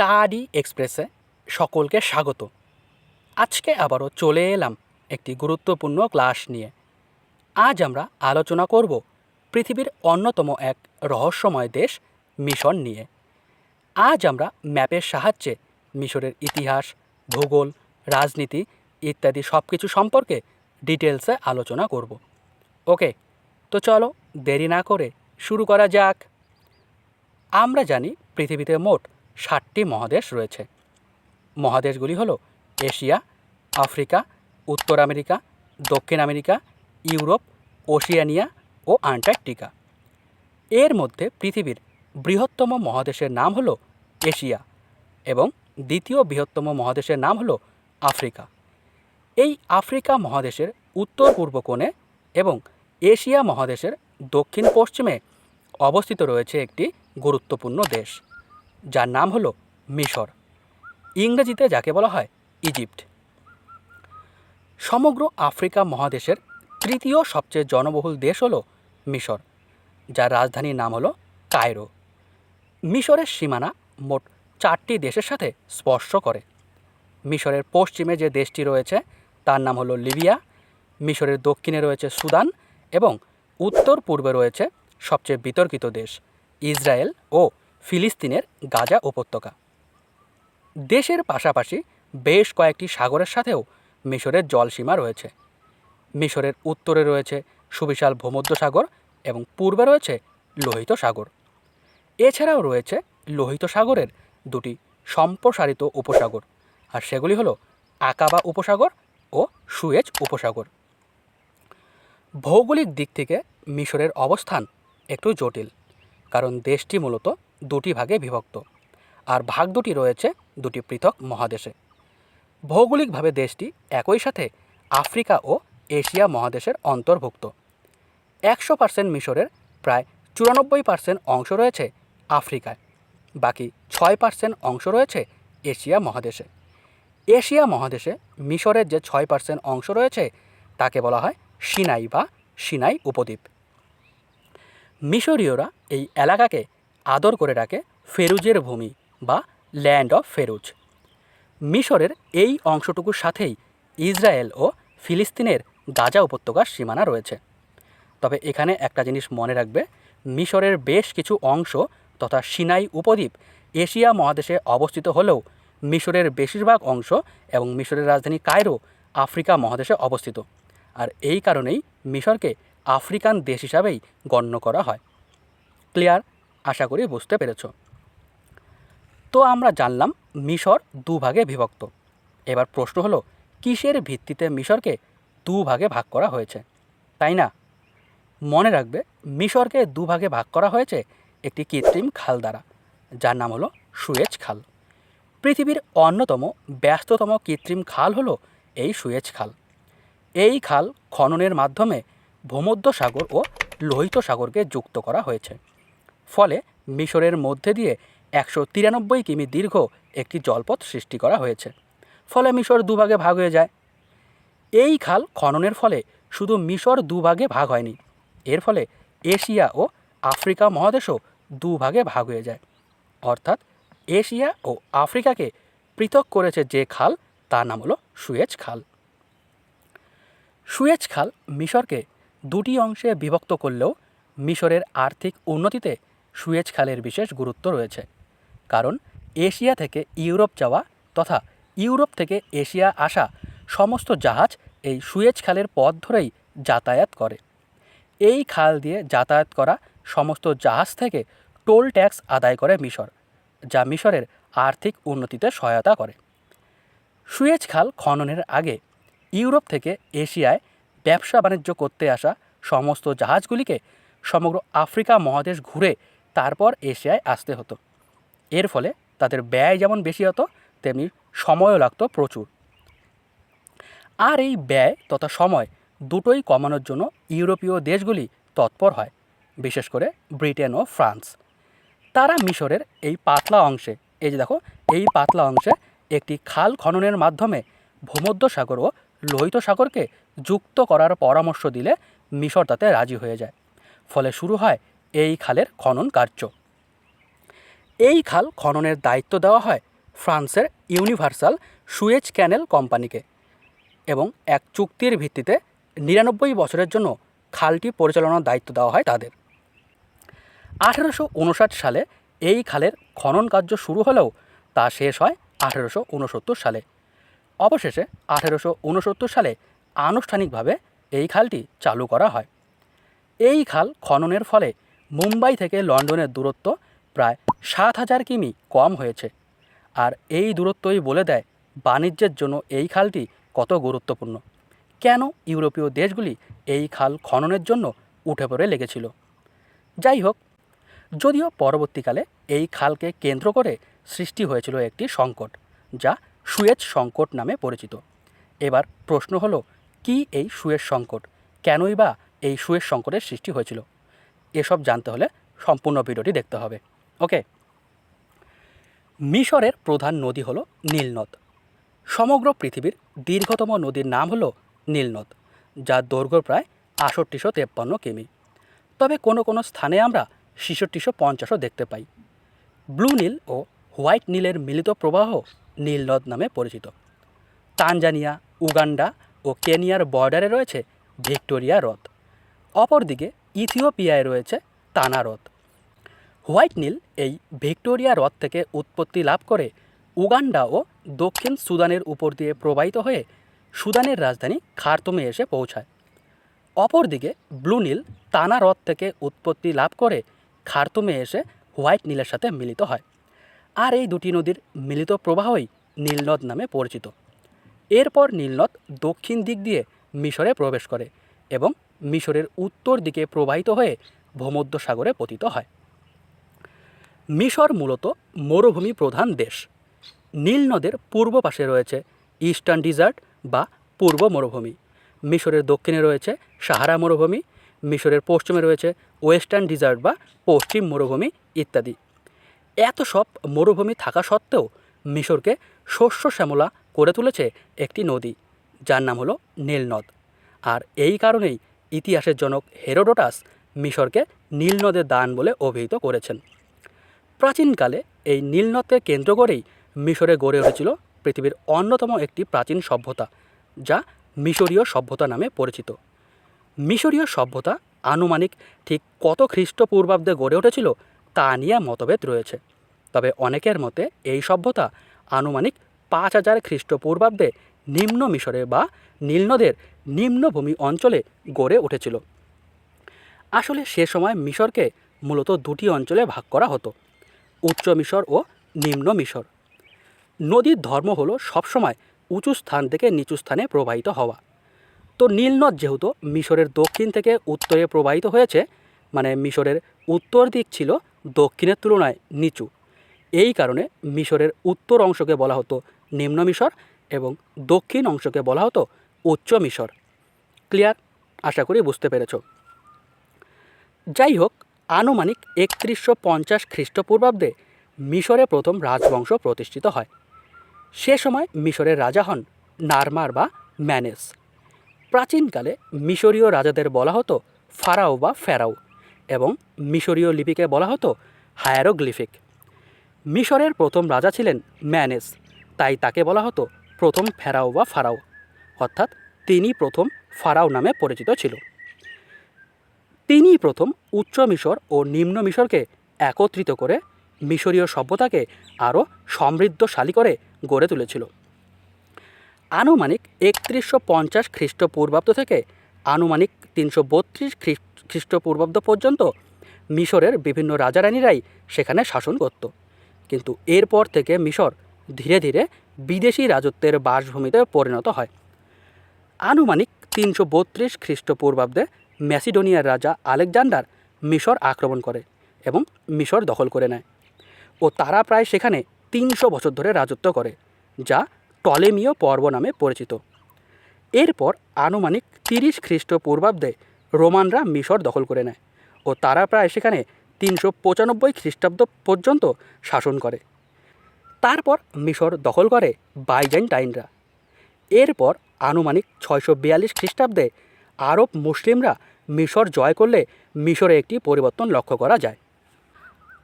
Study এক্সপ্রেসে সকলকে স্বাগত। আজকে আবারও চলে এলাম একটি গুরুত্বপূর্ণ ক্লাস নিয়ে। আজ আমরা আলোচনা করব পৃথিবীর অন্যতম এক রহস্যময় দেশ মিশর নিয়ে। আজ আমরা ম্যাপের সাহায্যে মিশরের ইতিহাস, ভূগোল, রাজনীতি ইত্যাদি সব কিছু সম্পর্কে ডিটেলসে আলোচনা করব। ওকে, তো চলো দেরি না করে শুরু করা যাক। আমরা জানি পৃথিবীতে মোট ষাটটি মহাদেশ রয়েছে। মহাদেশগুলি হলো এশিয়া, আফ্রিকা, উত্তর আমেরিকা, দক্ষিণ আমেরিকা, ইউরোপ, ওশিয়ানিয়া ও আন্টার্কটিকা। এর মধ্যে পৃথিবীর বৃহত্তম মহাদেশের নাম হলো এশিয়া এবং দ্বিতীয় বৃহত্তম মহাদেশের নাম হলো আফ্রিকা। এই আফ্রিকা মহাদেশের উত্তর পূর্ব কোণে এবং এশিয়া মহাদেশের দক্ষিণ পশ্চিমে অবস্থিত রয়েছে একটি গুরুত্বপূর্ণ দেশ। যার নাম হলো মিশর। ইংরেজিতে যাকে বলা হয় ইজিপ্ট। সমগ্র আফ্রিকা মহাদেশের তৃতীয় সবচেয়ে জনবহুল দেশ হলো মিশর, যার রাজধানীর নাম হলো কায়রো। মিশরের সীমানা মোট চারটি দেশের সাথে স্পর্শ করে। মিশরের পশ্চিমে যে দেশটি রয়েছে, তার নাম হলো লিবিয়া। মিশরের দক্ষিণে রয়েছে সুদান এবং উত্তর পূর্বে রয়েছে সবচেয়ে বিতর্কিত দেশ, ইসরায়েল ও ফিলিস্তিনের গাজা উপত্যকা। দেশের পাশাপাশি বেশ কয়েকটি সাগরের সাথেও মিশরের জলসীমা রয়েছে। মিশরের উত্তরে রয়েছে সুবিশাল ভূমধ্যসাগর এবং পূর্বে রয়েছে লোহিত সাগর। এছাড়াও রয়েছে লোহিত সাগরের দুটি সম্প্রসারিত উপসাগর, আর সেগুলি হলো আকাবা উপসাগর ও সুয়েজ উপসাগর। ভৌগোলিক দিক থেকে মিশরের অবস্থান একটু জটিল, কারণ দেশটি মূলত দুটি ভাগে বিভক্ত, আর ভাগ দুটি রয়েছে দুটি পৃথক মহাদেশে। ভৌগোলিকভাবে দেশটি একই সাথে আফ্রিকা ও এশিয়া মহাদেশের অন্তর্ভুক্ত। একশো পার্সেন্ট মিশরের প্রায় চুরানব্বই পার্সেন্ট অংশ রয়েছে আফ্রিকায়, বাকি ছয় পার্সেন্ট অংশ রয়েছে এশিয়া মহাদেশে। এশিয়া মহাদেশে মিশরের যে ছয় পার্সেন্ট অংশ রয়েছে, তাকে বলা হয় সিনাই বা সিনাই উপদ্বীপ। মিশরীয়রা এই এলাকাকে আদর করে ডাকে ফেরুজের ভূমি বা ল্যান্ড অফ ফেরুজ। মিশরের এই অংশটুকুর সাথেই ইসরায়েল ও ফিলিস্তিনের গাজা উপত্যকার সীমানা রয়েছে। তবে এখানে একটা জিনিস মনে রাখবে, মিশরের বেশ কিছু অংশ তথা সিনাই উপদ্বীপ এশিয়া মহাদেশে অবস্থিত হলেও মিশরের বেশিরভাগ অংশ এবং মিশরের রাজধানী কায়রো আফ্রিকা মহাদেশে অবস্থিত। আর এই কারণেই মিশরকে আফ্রিকান দেশ হিসাবেই গণ্য করা হয়। ক্লিয়ার? আশা করি বুঝতে পেরেছ। তো আমরা জানলাম মিশর দুভাগে বিভক্ত। এবার প্রশ্ন হলো, কিসের ভিত্তিতে মিশরকে দুভাগে ভাগ করা হয়েছে? তাই না? মনে রাখবে, মিশরকে দুভাগে ভাগ করা হয়েছে একটি কৃত্রিম খাল দ্বারা, যার নাম হলো সুয়েজ খাল। পৃথিবীর অন্যতম ব্যস্ততম কৃত্রিম খাল হলো এই সুয়েজ খাল। এই খাল খননের মাধ্যমে ভূমধ্য সাগর ও লোহিত সাগরকে যুক্ত করা হয়েছে। ফলে মিশরের মধ্যে দিয়ে একশো তিরানব্বই কিমি দীর্ঘ একটি জলপথ সৃষ্টি করা হয়েছে। ফলে মিশর দুভাগে ভাগ হয়ে যায়। এই খাল খননের ফলে শুধু মিশর দুভাগে ভাগ হয়নি, এর ফলে এশিয়া ও আফ্রিকা মহাদেশও দুভাগে ভাগ হয়ে যায়। অর্থাৎ এশিয়া ও আফ্রিকাকে পৃথক করেছে যে খাল, তার নাম হলো সুয়েজ খাল। সুয়েজ খাল মিশরকে দুটি অংশে বিভক্ত করলেও মিশরের আর্থিক উন্নতিতে সুয়েজ খালের বিশেষ গুরুত্ব রয়েছে। কারণ, এশিয়া থেকে ইউরোপ যাওয়া তথা ইউরোপ থেকে এশিয়া আসা সমস্ত জাহাজ এই সুয়েজ খালের পথ ধরেই যাতায়াত করে। এই খাল দিয়ে যাতায়াত করা সমস্ত জাহাজ থেকে টোল ট্যাক্স আদায় করে মিশর, যা মিশরের আর্থিক উন্নতিতে সহায়তা করে। সুয়েজ খাল খননের আগে ইউরোপ থেকে এশিয়ায় ব্যবসা বাণিজ্য করতে আসা সমস্ত জাহাজগুলিকে সমগ্র আফ্রিকা মহাদেশ ঘুরে তারপর এশিয়ায় আসতে হতো। এর ফলে তাদের ব্যয় যেমন বেশি হতো, তেমনি সময়ও লাগতো প্রচুর। আর এই ব্যয় তথা সময় দুটোই কমানোর জন্য ইউরোপীয় দেশগুলি তৎপর হয়, বিশেষ করে ব্রিটেন ও ফ্রান্স। তারা মিশরের এই পাতলা অংশে, এই যে দেখো, এই পাতলা অংশে একটি খাল খননের মাধ্যমে ভূমধ্য সাগর ও লোহিত সাগরকে যুক্ত করার পরামর্শ দিলে মিশর তাতে রাজি হয়ে যায়। ফলে শুরু হয় এই খালের খনন কার্য। এই খাল খননের দায়িত্ব দেওয়া হয় ফ্রান্সের ইউনিভার্সাল সুয়েজ ক্যানেল কোম্পানিকে এবং এক চুক্তির ভিত্তিতে নিরানব্বই বছরের জন্য খালটি পরিচালনার দায়িত্ব দেওয়া হয় তাদের। আঠেরোশো উনষাট সালে এই খালের খনন কার্য শুরু হলেও তা শেষ হয় আঠেরোশো উনসত্তর সালে। অবশেষে আঠেরোশো উনসত্তর সালে আনুষ্ঠানিকভাবে এই খালটি চালু করা হয়। এই খাল খননের ফলে মুম্বাই থেকে লন্ডনের দূরত্ব প্রায় সাত হাজার কিমি কম হয়েছে। আর এই দূরত্বই বলে দেয় বাণিজ্যের জন্য এই খালটি কত গুরুত্বপূর্ণ। কেন ইউরোপীয় দেশগুলি এই খাল খননের জন্য উঠে পড়ে লেগেছিল? যাই হোক, যদিও পরবর্তীকালে এই খালকে কেন্দ্র করে সৃষ্টি হয়েছিল একটি সংকট, যা সুয়েজ সংকট নামে পরিচিত। এবার প্রশ্ন হলো, কি এই সুয়েজ সংকট? কেনই বা এই সুয়েজ সংকটের সৃষ্টি হয়েছিল? এসব জানতে হলে সম্পূর্ণ ভিডিওটি দেখতে হবে। ওকে? মিশরের প্রধান নদী হলো নীলনদ। সমগ্র পৃথিবীর দীর্ঘতম নদীর নাম হলো নীলনদ, যার দৈর্ঘ্য প্রায় আষট্টিশো তেপ্পান্ন কিমি। তবে কোনো কোনো স্থানে আমরা ছিষট্টিশো পঞ্চাশও দেখতে পাই। ব্লু নীল ও হোয়াইট নীলের মিলিত প্রবাহ নীলনদ নামে পরিচিত। তানজানিয়া, উগান্ডা ও কেনিয়ার বর্ডারে রয়েছে ভিক্টোরিয়া হ্রদ। অপরদিকে ইথিওপিয়ায় রয়েছে তানা হ্রদ। হোয়াইট নীল এই ভিক্টোরিয়া হ্রদ থেকে উৎপত্তি লাভ করে উগান্ডা ও দক্ষিণ সুদানের উপর দিয়ে প্রবাহিত হয়ে সুদানের রাজধানী খার্তুমে এসে পৌঁছায়। অপরদিকে ব্লু নীল তানা হ্রদ থেকে উৎপত্তি লাভ করে খার্তুমে এসে হোয়াইট নীলের সাথে মিলিত হয়। আর এই দুটি নদীর মিলিত প্রবাহই নীলনদ নামে পরিচিত। এরপর নীলনদ দক্ষিণ দিক দিয়ে মিশরে প্রবেশ করে এবং মিশরের উত্তর দিকে প্রবাহিত হয়ে ভূমধ্যসাগরে পতিত হয়। মিশর মূলত মরুভূমি প্রধান দেশ। নীল নদের পূর্ব পাশে রয়েছে ইস্টার্ন ডিজার্ট বা পূর্ব মরুভূমি। মিশরের দক্ষিণে রয়েছে সাহারা মরুভূমি। মিশরের পশ্চিমে রয়েছে ওয়েস্টার্ন ডিজার্ট বা পশ্চিম মরুভূমি ইত্যাদি। এত সব মরুভূমি থাকা সত্ত্বেও মিশরকে শস্য শ্যামলা করে তুলেছে একটি নদী, যার নাম হলো নীল নদ। আর এই কারণেই ইতিহাসের জনক হেরোডোটাস মিশরকে নীল নদের দান বলে অভিহিত করেছেন। প্রাচীনকালে এই নীলনদকে কেন্দ্র করেই মিশরে গড়ে উঠেছিল পৃথিবীর অন্যতম একটি প্রাচীন সভ্যতা, যা মিশরীয় সভ্যতা নামে পরিচিত। মিশরীয় সভ্যতা আনুমানিক ঠিক কত খ্রিস্টপূর্বাব্দে গড়ে উঠেছিল তা নিয়ে মতভেদ রয়েছে। তবে অনেকের মতে এই সভ্যতা আনুমানিক পাঁচ হাজার খ্রিস্টপূর্বাব্দে নিম্ন মিশরে বা নীলনদের নিম্নভূমি অঞ্চলে গড়ে উঠেছিল। আসলে সে সময় মিশরকে মূলত দুটি অঞ্চলে ভাগ করা হতো, উচ্চ মিশর ও নিম্ন মিশর। নদীর ধর্ম হলো সবসময় উঁচু স্থান থেকে নিচু স্থানে প্রবাহিত হওয়া। তো নীলনদ যেহেতু মিশরের দক্ষিণ থেকে উত্তরে প্রবাহিত হয়েছে মানে মিশরের উত্তর দিক ছিল দক্ষিণের তুলনায় নিচু। এই কারণে মিশরের উত্তর অংশকে বলা হতো নিম্ন মিশর এবং দক্ষিণ অংশকে বলা হতো উচ্চ মিশর। ক্লিয়ার? আশা করি বুঝতে পেরেছ। যাই হোক আনুমানিক একত্রিশশো পঞ্চাশ খ্রিস্টপূর্বাব্দে মিশরে প্রথম রাজবংশ প্রতিষ্ঠিত হয়। সে সময় মিশরের রাজা হন নারমার বা ম্যানেস। প্রাচীনকালে মিশরীয় রাজাদের বলা হতো ফারাও বা ফেরাও এবং মিশরীয় লিপিকে বলা হতো হায়ারোগ্লিফিক। মিশরের প্রথম রাজা ছিলেন ম্যানেস, তাই তাকে বলা হতো প্রথম ফেরাও বা ফারাও। অর্থাৎ তিনি প্রথম ফারাও নামে পরিচিত ছিল। তিনি প্রথম উচ্চ মিশর ও নিম্ন মিশরকে একত্রিত করে মিশরীয় সভ্যতাকে আরও সমৃদ্ধশালী করে গড়ে তুলেছিল। আনুমানিক একত্রিশশো পঞ্চাশ খ্রিস্টপূর্বাব্দ থেকে আনুমানিক তিনশো বত্রিশ খ্রিস্টপূর্বাব্দ পর্যন্ত মিশরের বিভিন্ন রাজারানীরাই সেখানে শাসন করত। কিন্তু এরপর থেকে মিশর ধীরে ধীরে বিদেশি রাজত্বের বাসভূমিতে পরিণত হয়। আনুমানিক তিনশো বত্রিশ খ্রিস্টপূর্বাব্দে ম্যাসিডোনিয়ার রাজা আলেকজান্ডার মিশর আক্রমণ করে এবং মিশর দখল করে নেয় ও তারা প্রায় সেখানে তিনশো বছর ধরে রাজত্ব করে, যা টলেমীয় পর্ব নামে পরিচিত। এরপর আনুমানিক তিরিশ খ্রিস্টপূর্বাব্দে রোমানরা মিশর দখল করে নেয় ও তারা প্রায় সেখানে তিনশো পঁচানব্বই খ্রিস্টাব্দ পর্যন্ত শাসন করে। তারপর মিশর দখল করে বাইজেন্টাইনরা। এরপর আনুমানিক ছয়শো বিয়াল্লিশ খ্রিস্টাব্দে আরব মুসলিমরা মিশর জয় করলে মিশরে একটি পরিবর্তন লক্ষ্য করা যায়।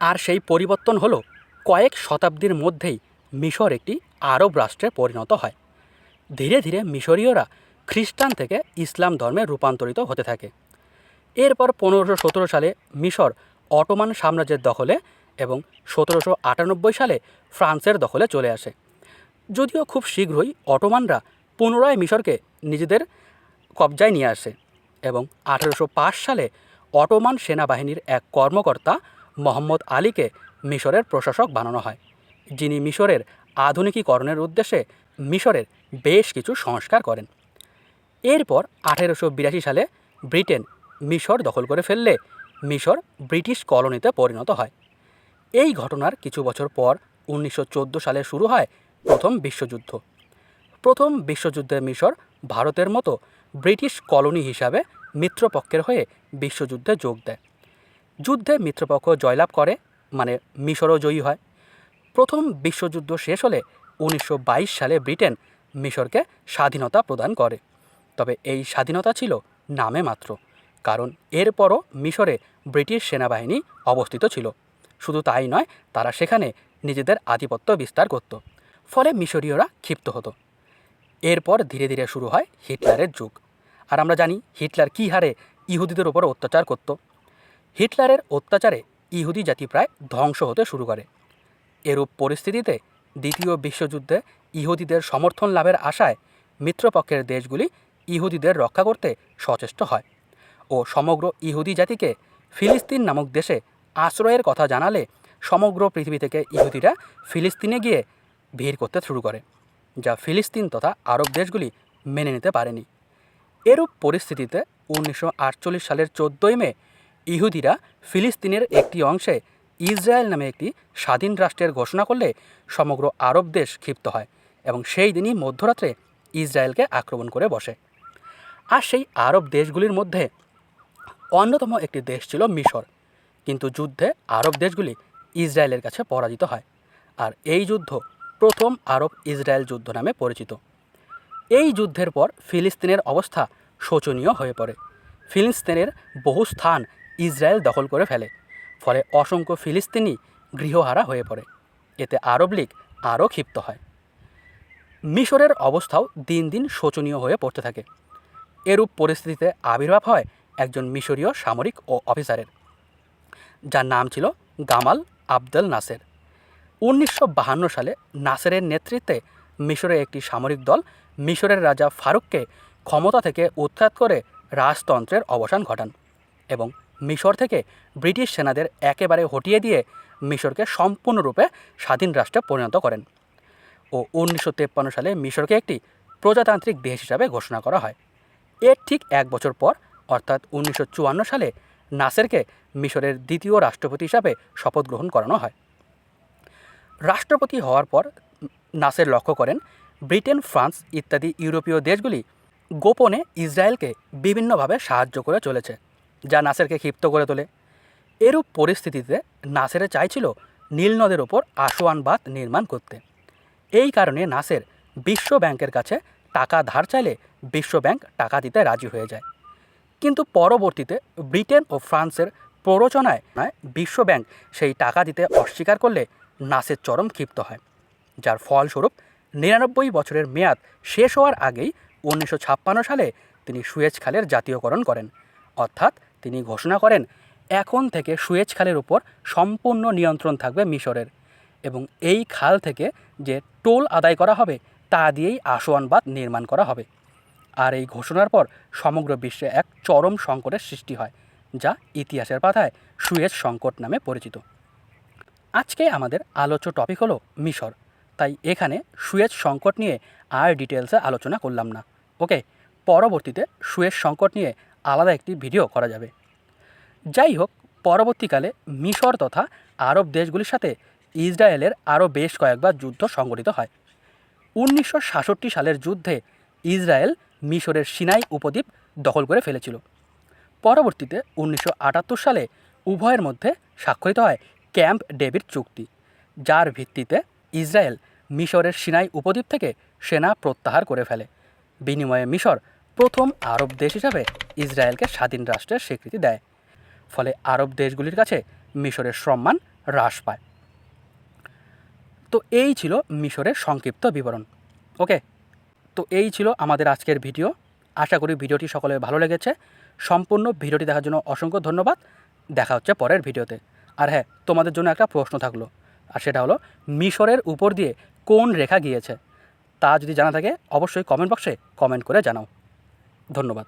আর সেই পরিবর্তন হলো কয়েক শতাব্দীর মধ্যেই মিশর একটি আরব রাষ্ট্রে পরিণত হয়। ধীরে ধীরে মিশরীয়রা খ্রিস্টান থেকে ইসলাম ধর্মে রূপান্তরিত হতে থাকে। এরপর পনেরোশো সতেরো সালে মিশর অটোমান সাম্রাজ্যের দখলে এবং সতেরোশো আটানব্বই সালে ফ্রান্সের দখলে চলে আসে। যদিও খুব শীঘ্রই অটোমানরা পুনরায় মিশরকে নিজেদের কবজায় নিয়ে আসে এবং আঠেরোশো পাঁচ সালে অটোমান সেনাবাহিনীর এক কর্মকর্তা মোহাম্মদ আলীকে মিশরের প্রশাসক বানানো হয়, যিনি মিশরের আধুনিকীকরণের উদ্দেশ্যে মিশরের বেশ কিছু সংস্কার করেন। এরপর আঠেরোশো বিরাশি সালে ব্রিটেন মিশর দখল করে ফেললে মিশর ব্রিটিশ কলোনিতে পরিণত হয়। এই ঘটনার কিছু বছর পর উনিশশো চোদ্দ সালে শুরু হয় প্রথম বিশ্বযুদ্ধ। প্রথম বিশ্বযুদ্ধে মিশর ভারতের মতো ব্রিটিশ কলোনি হিসাবে মিত্রপক্ষের হয়ে বিশ্বযুদ্ধে যোগ দেয়। যুদ্ধে মিত্রপক্ষ জয়লাভ করে মানে মিশরও জয়ী হয়। প্রথম বিশ্বযুদ্ধ শেষ হলে উনিশশো বাইশ সালে ব্রিটেন মিশরকে স্বাধীনতা প্রদান করে। তবে এই স্বাধীনতা ছিল নামে মাত্র, কারণ এরপরও মিশরে ব্রিটিশ সেনাবাহিনী অবস্থিত ছিল। শুধু তাই নয়, তারা সেখানে নিজেদের আধিপত্য বিস্তার করত, ফলে মিশরীয়রা ক্ষিপ্ত হতো। এরপর ধীরে ধীরে শুরু হয় হিটলারের যুগ। আর আমরা জানি হিটলার কী হারে ইহুদিদের ওপর অত্যাচার করত। হিটলারের অত্যাচারে ইহুদি জাতি প্রায় ধ্বংস হতে শুরু করে। এরূপ পরিস্থিতিতে দ্বিতীয় বিশ্বযুদ্ধে ইহুদিদের সমর্থন লাভের আশায় মিত্রপক্ষের দেশগুলি ইহুদিদের রক্ষা করতে সচেষ্ট হয় ও সমগ্র ইহুদি জাতিকে ফিলিস্তিন নামক দেশে আশ্রয়ের কথা জানালে সমগ্র পৃথিবী থেকে ইহুদিরা ফিলিস্তিনে গিয়ে ভিড় করতে শুরু করে। যা ফিলিস্তিন তথা আরব দেশগুলি মেনে নিতে পারেনি। এরূপ পরিস্থিতিতে উনিশশো আটচল্লিশ সালের চোদ্দোই মে ইহুদিরা ফিলিস্তিনের একটি অংশে ইসরায়েল নামে একটি স্বাধীন রাষ্ট্রের ঘোষণা করলে সমগ্র আরব দেশ ক্ষিপ্ত হয় এবং সেই দিনই মধ্যরাত্রে ইসরায়েলকে আক্রমণ করে বসে। আর সেই আরব দেশগুলির মধ্যে অন্যতম একটি দেশ ছিল মিশর। কিন্তু যুদ্ধে আরব দেশগুলি ইসরায়েলের কাছে পরাজিত হয়। আর এই যুদ্ধ প্রথম আরব ইসরায়েল যুদ্ধ নামে পরিচিত। এই যুদ্ধের পর ফিলিস্তিনের অবস্থা শোচনীয় হয়ে পড়ে। ফিলিস্তিনের বহু স্থান ইসরায়েল দখল করে ফেলে, ফলে অসংখ্য ফিলিস্তিনি গৃহহারা হয়ে পড়ে। এতে আরব লীগ আরও ক্ষিপ্ত হয়। মিশরের অবস্থাও দিন দিন শোচনীয় হয়ে পড়তে থাকে। এরূপ পরিস্থিতিতে আবির্ভাব হয় একজন মিশরীয় সামরিক ও অফিসারের, যার নাম ছিল গামাল আবদেল নাসের। উনিশশো সালে নাসেরের নেতৃত্বে মিশরের একটি সামরিক দল, মিশরের রাজা ফারুককে ক্ষমতা থেকে উৎখাত করে রাজতন্ত্রের অবসান ঘটান এবং মিশর থেকে ব্রিটিশ সেনাদের একেবারে হটিয়ে দিয়ে মিশরকে সম্পূর্ণরূপে স্বাধীন রাষ্ট্রে পরিণত করেন ও উনিশশো সালে মিশরকে একটি প্রজাতান্ত্রিক দেশ হিসাবে ঘোষণা করা হয়। এর ঠিক এক বছর পর, অর্থাৎ উনিশশো চুয়ান্ন সালে, নাসেরকে মিশরের দ্বিতীয় রাষ্ট্রপতি হিসাবে শপথ গ্রহণ করানো হয়। রাষ্ট্রপতি হওয়ার পর নাসের লক্ষ্য করেন ব্রিটেন, ফ্রান্স ইত্যাদি ইউরোপীয় দেশগুলি গোপনে ইসরায়েলকে বিভিন্নভাবে সাহায্য করে চলেছে, যা নাসেরকে ক্ষিপ্ত করে তোলে। এরূপ পরিস্থিতিতে নাসেরে চাইছিল নীল নদের ওপর আসোয়ান বাঁধ নির্মাণ করতে। এই কারণে নাসের বিশ্ব ব্যাংকের কাছে টাকা ধার চাইলে বিশ্ব ব্যাংক টাকা দিতে রাজি হয়ে যায়। কিন্তু পরবর্তীতে ব্রিটেন ও ফ্রান্সের প্ররোচনায় নয় বিশ্ব ব্যাংক সেই টাকা দিতে অস্বীকার করলে নাসের চরম ক্ষিপ্ত হয়, যার ফলস্বরূপ নিরানব্বই বছরের মেয়াদ শেষ হওয়ার আগেই উনিশশো ছাপ্পান্ন সালে তিনি সুয়েজ খালের জাতীয়করণ করেন। অর্থাৎ তিনি ঘোষণা করেন, এখন থেকে সুয়েজ খালের উপর সম্পূর্ণ নিয়ন্ত্রণ থাকবে মিশরের এবং এই খাল থেকে যে টোল আদায় করা হবে, তা দিয়েই আসোয়ান বাঁধ নির্মাণ করা হবে। আর এই ঘোষণার পর সমগ্র বিশ্বে এক চরম সংকটের সৃষ্টি হয়, যা ইতিহাসের পাতায় সুয়েজ সংকট নামে পরিচিত। আজকে আমাদের আলোচ্য টপিক হলো মিশর। তাই এখানে সুয়েজ সংকট নিয়ে আর ডিটেলসে আলোচনা করলাম না। ওকে, পরবর্তীতে সুয়েজ সংকট নিয়ে আলাদা একটি ভিডিও করা যাবে। যাই হোক, পরবর্তীকালে মিশর তথা আরব দেশগুলির সাথে ইসরায়েলের আরও বেশ কয়েকবার যুদ্ধ সংঘটিত হয়। উনিশশো সাতষট্টি সালের যুদ্ধে ইসরায়েল মিশরের সিনাই উপদ্বীপ দখল করে ফেলেছিল। পরবর্তীতে উনিশশো আটাত্তর সালে উভয়ের মধ্যে স্বাক্ষরিত হয় ক্যাম্প ডেভিড চুক্তি, যার ভিত্তিতে ইসরায়েল মিশরের সিনাই উপদ্বীপ থেকে সেনা প্রত্যাহার করে ফেলে। বিনিময়ে মিশর প্রথম আরব দেশ হিসাবে ইসরায়েলকে স্বাধীন রাষ্ট্রের স্বীকৃতি দেয়, ফলে আরব দেশগুলির কাছে মিশরের সম্মান হ্রাস পায়। তো এই ছিল মিশরের সংক্ষিপ্ত বিবরণ। ওকে, তো এই ছিল আমাদের আজকের ভিডিও। আশা করি ভিডিওটি সকলের ভালো লেগেছে। সম্পূর্ণ ভিডিওটি দেখার জন্য অসংখ্য ধন্যবাদ। দেখা হচ্ছে পরের ভিডিওতে। আর হ্যাঁ তোমাদের জন্য একটা প্রশ্ন থাকল, আর সেটা হলো, মিশরের উপর দিয়ে কোন রেখা গিয়েছে? তা যদি জানা থাকে, অবশ্যই কমেন্ট বক্সে কমেন্ট করে জানাও। ধন্যবাদ।